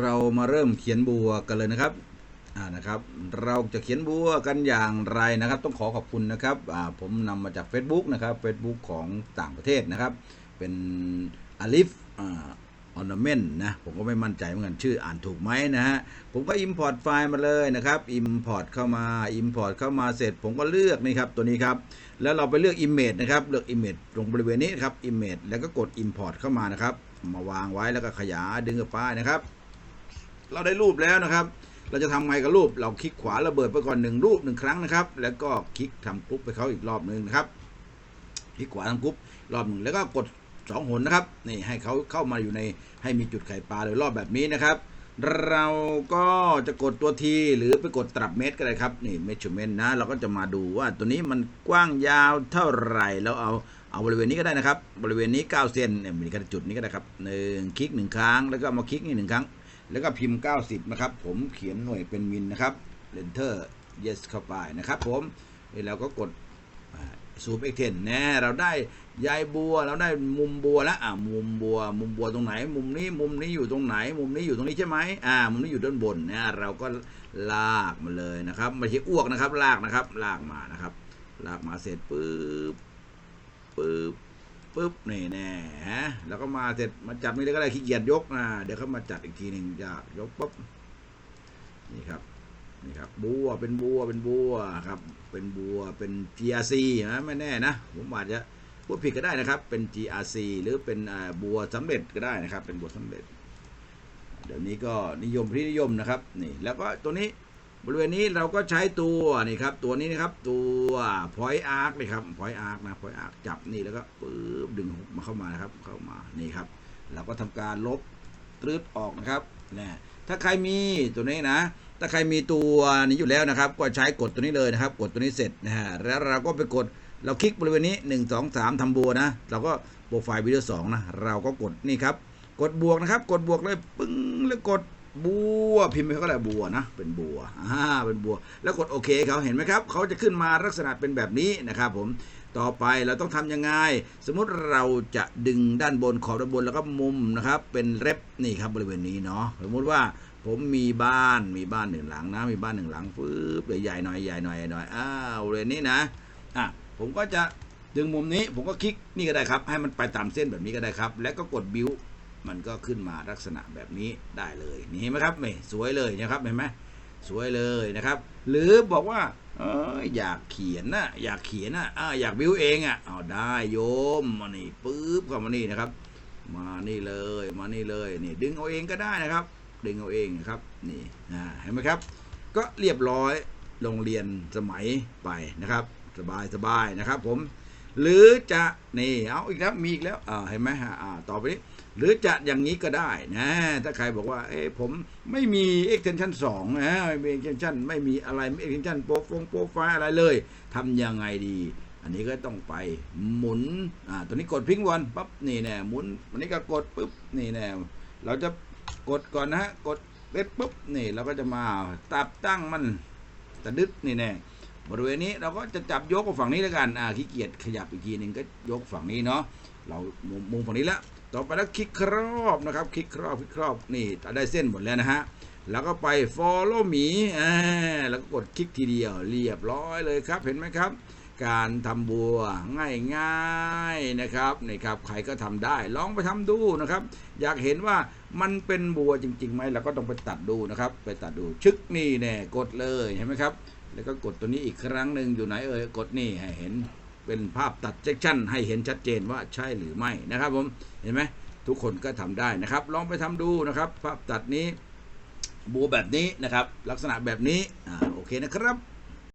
เรามาเริ่มเขียนบัวกันเลยนะครับอ่านะครับ เราจะเขียนบัวกันอย่างไรนะครับ ต้องขอขอบคุณนะครับอ่าผมนำมาจาก Facebook นะครับ Facebook ของต่างประเทศนะครับ เป็นอลิฟอ่าออร์นาเมนต์นะผมก็ไม่มั่นใจเหมือนกันชื่ออ่านถูกไหมนะฮะผมก็ Import ไฟล์มาเลยนะครับ Import เข้ามา Import เข้ามาเสร็จ ผมก็เลือกนี่ครับตัวนี้ครับ แล้วเราไปเลือก Image นะครับเลือก Image ตรงบริเวณนี้ครับ Image แล้วก็กด Import เข้ามานะครับ มาวางไว้แล้วก็ขยายดึงกับป้ายนะครับ เราได้รูปแล้วนะครับ เราจะทำไงกับรูป เราคลิกขวาระเบิดไปก่อนหนึ่งรูปหนึ่งครั้งนะครับ แล้วก็คลิกทำกรุ๊ปไปเขาอีกรอบหนึ่งนะครับ คลิกขวาทำกรุ๊ปรอบหนึ่งแล้วก็กดสองหนนะครับนี่ให้เขาเข้ามาอยู่ในให้มีจุดไข่ปลาโดยรอบแบบนี้นะครับ เราก็จะกดตัวทีหรือไปกดตลับเมตรก็ได้ครับนี่ measurement นะ เราก็จะมาดูว่าตัวนี้มันกว้างยาวเท่าไหร่แล้วเอาเอาบริเวณนี้ก็ได้นะครับ บริเวณนี้ 9 เซนเนี่ยมีกระจุดนี้ก็ได้ครับหนึ่งคลิกหนึ่งครั้ง แล้วก็มาคลิกนี่หนึ่งครั้ง แล้วก็พิมพ์ 90 นะครับ ผมเขียนหน่วยเป็นมิลนะครับ enter yes เข้าไปนะครับ ผมนี่เราก็กดซูมเอ็กเทนแน่เราได้ยายบัว เราได้มุมบัวแล้วอ่ามุมบัว มุมบัวตรงไหน มุมนี้มุมนี้อยู่ตรงไหน มุมนี้อยู่ตรงนี้ใช่ไหมอ่า มุมนี้อยู่ด้านบนนะเราก็ลากมาเลยนะครับไม่ใช่อ้วกนะครับ ลากนะครับ ลากมานะครับ ลากมาเสร็จปุ๊บปุ๊บ ปุ๊บนี่แน่ฮะแล้วก็มาเสร็จมาจับนี่เลยก็ได้ขี้เกียจยกนะเดี๋ยวเขามาจัดอีกทีหนึ่งจะยกปุ๊บนี่ครับนี่ครับบัวเป็นบัวเป็นบัวครับ เป็นบัวเป็น GRC นะไม่แน่นะผมอาจจะพูดผิดก็ได้นะครับ เป็น GRC หรือเป็นบัวสำเร็จก็ได้นะครับ เป็นบัวสำเร็จ เดี๋ยวนี้ก็นิยมพินิยมนะครับนี่แล้วก็ตัวนี้ บริเวณนี้เราก็ใช้ตัวนี่ครับ ตัวนี้นะครับ ตัว point arc นี่ครับ point arc นะ point arc จับนี่แล้วก็ปึ๊บดึงมาเข้ามานะครับ เข้ามานี่ครับ เราก็ทำการลบตรึดออกนะครับนะถ้าใครมีตัวนี้นะ ถ้าใครมีตัวนี้อยู่แล้วนะครับ ก็ใช้กดตัวนี้เลยนะครับ กดตัวนี้เสร็จนะฮะแล้วเราก็ไปกดเราคลิกบริเวณนี้ 1 2 3ทำบัวนะ เราก็โปรไฟล์วิดีโอสองนะ เราก็กดนี่ครับ กดบวกนะครับ กดบวกเลยปึ้งแล้วกด บัวพิมพ์ไปเขาก็ได้บัวนะ เป็นบัวอ่าเป็นบัว แล้วกดโอเคเขาเห็นไหมครับเขาจะขึ้นมาลักษณะเป็นแบบนี้นะครับผมต่อไปเราต้องทำยังไง สมมุติเราจะดึงด้านบนขอบด้านบนแล้วก็มุมนะครับ เป็นเล็บนี่ครับบริเวณนี้เนาะสมมุติว่าผมมีบ้านมีบ้านหนึ่งหลังนะ มีบ้านหนึ่งหลังปึ๊บใหญ่หน่อยใหญ่หน่อยหน่อยอ้าวบริเวณนี้นะอะผมก็จะดึงมุมนี้ผมก็คลิกนี่ก็ได้ครับ ให้มันไปตามเส้นแบบนี้ก็ได้ครับ แล้วก็กดบิว มันก็ขึ้นมาลักษณะแบบนี้ได้เลยนี่เห็นไหมครับนี่สวยเลยนะครับเห็นไหมสวยเลยนะครับ หรือบอกว่าเอออยากเขียนนะอยากเขียนนะออยากบิวเองอะเอาได้โยมมานี่ปึ๊บเข้ามานี่นะครับ มานี่เลยมานี่เลยนี่ดึงเอาเองก็ได้นะครับ ดึงเอาเองนะครับนี่อ่าเห็นไหมครับ ก็เรียบร้อยโรงเรียนสมัยไปนะครับ สบายสบายนะครับผม หรือจะนี่เอาอีกแล้วมีอีกแล้วอ่าเห็นไหมฮะอ่าต่อไปนี้หรือจะอย่างนี้ก็ได้นะถ้าใครบอกว่าเอ้ผมไม่มี extension 2นะไม่มี extension ไม่มีอะไรไม่ extension โปรฟงโปรไฟล์อะไรเลยทำยังไงดี อันนี้ก็ต้องไปหมุนอ่าตัวนี้กดพิงวันปั๊บนี่แน่หมุนอันนี้ก็กดปุ๊บนี่แน่เราจะกดก่อนนะฮะกดเล็ดปุ๊บนี่เราก็จะมาตับตั้งมันตะดึดนี่แน่ บริเวณนี้เราก็จะจับยกกับฝั่งนี้แล้วกันอ่าขี้เกียจขยับอีกทีหนึ่งก็ยกฝั่งนี้เนาะเรามุมฝั่งนี้แล้วต่อไปแล้วคลิกครอบนะครับ คลิกครอบคลิกครอบนี่ได้เส้นหมดแล้วนะฮะแล้วก็ไป follow me แล้วก็กดคลิกทีเดียวเรียบร้อยเลยครับเห็นไหมครับ การทำบัวง่ายๆนะครับนี่ครับใครก็ทำได้ ลองไปทำดูนะครับ อยากเห็นว่ามันเป็นบัวจริงๆไหมเราก็ต้องไปตัดดูนะครับ ไปตัดดูชึกนี่แน่กดเลยเห็นไหมครับ แล้วก็กดตัวนี้อีกครั้งหนึ่งอยู่ไหนเอ่ยกดนี่ให้เห็นเป็นภาพตัดเซกชันให้เห็นชัดเจนว่าใช่หรือไม่นะครับผมเห็นไหมทุกคนก็ทำได้นะครับ ลองไปทำดูนะครับ ภาพตัดนี้บัวแบบนี้นะครับ ลักษณะแบบนี้อ่าโอเคนะครับ